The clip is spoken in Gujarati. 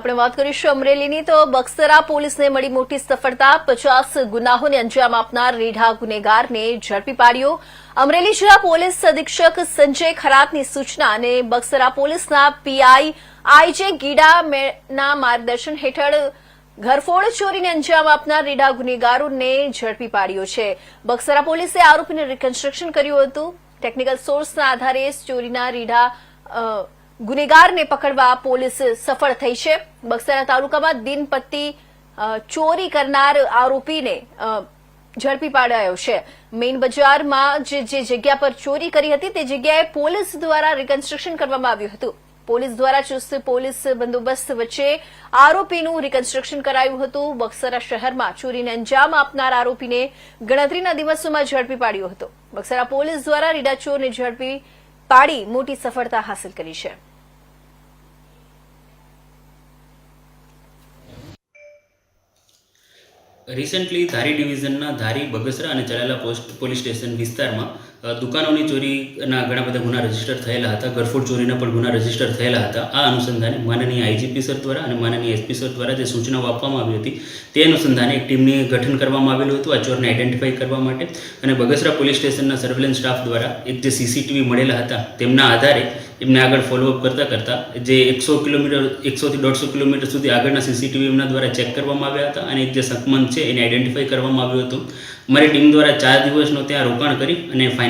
આપણે વાત કરીશું અમરેલીની તો બક્સરા પોલીસને મળી મોટી સફળતા. પચાસ ગુનાહોને અંજામ આપનાર રીઢા ગુનેગારને ઝડપી પાડ્યો. અમરેલી જિલ્લા પોલીસ અધિક્ષક સંજય ખરાતની સૂચના અને બક્સરા પોલીસના પીઆઈ આઈજે ગીડાના માર્ગદર્શન હેઠળ ઘરફોડ ચોરીને અંજામ આપનાર રીઢા ગુનેગારોને ઝડપી પાડ્યો છે. બક્સરા પોલીસે આરોપીને રિકન્સ્ટ્રક્શન કર્યું હતું. ટેકનિકલ સોર્સના આધારે ચોરીના રીઢા ગુનેગારને પકડવા પોલીસ સફળ થઈ છે. બક્સરા તાલુકામાં દિનપત્તી ચોરી કરનાર આરોપીને ઝડપી પાડાયો છે. મેઇન બજારમાં જે જે જગ્યા પર ચોરી કરી હતી તે જગ્યાએ પોલીસ દ્વારા રિકન્સ્ટ્રક્શન કરવામાં આવ્યું હતું. પોલીસ દ્વારા ચુસ્ત પોલીસ બંદોબસ્ત વચ્ચે આરોપીનું રિકન્સ્ટ્રક્શન કરાયું હતું. બક્સરા શહેરમાં ચોરીને અંજામ આપનાર આરોપીને ગણતરીના દિવસોમાં ઝડપી પાડ્યો હતો. બક્સરા પોલીસ દ્વારા રીડા ચોરને ઝડપી પાડી મોટી સફળતા હાંસલ કરી છે. રિસન્ટલી ધારી ડિવિઝનના ધારી બગસરા અને ચલાલા પોસ્ટ પોલીસ સ્ટેશન વિસ્તારમાં દુકાનોની ચોરીના ઘણા બધા ગુના રજિસ્ટર થયેલા હતા ગરફોડ ચોરીના પણ ગુના રજિસ્ટર થયેલા હતા. આ અનુસંધાને માનનીય આઈજીપી સર દ્વારા અને માનનીય એસપી સર દ્વારા જે સૂચનાઓ આપવામાં આવી હતી, તે અનુસંધાને એક ટીમની ગઠન કરવામાં આવેલું હતું. આ ચોરને આઈડેન્ટિફાઈ કરવા માટે અને બગસરા પોલીસ સ્ટેશનના સર્વેલન્સ સ્ટાફ દ્વારા એક જે સીસીટીવી મળેલા હતા, તેમના આધારે એમને આગળ ફોલોઅપ કરતાં કરતાં જે એકસો કિલોમીટર, એકસોથી દોઢસો કિલોમીટર સુધી આગળના સીસીટીવી એમના દ્વારા ચેક કરવામાં આવ્યા હતા અને એક જે સકમંદ છે એને આઈડેન્ટિફાઈ કરવામાં આવ્યું હતું. મારી ટીમ દ્વારા ચાર દિવસનો ત્યાં રોકાણ કરી અને ફાઇનલી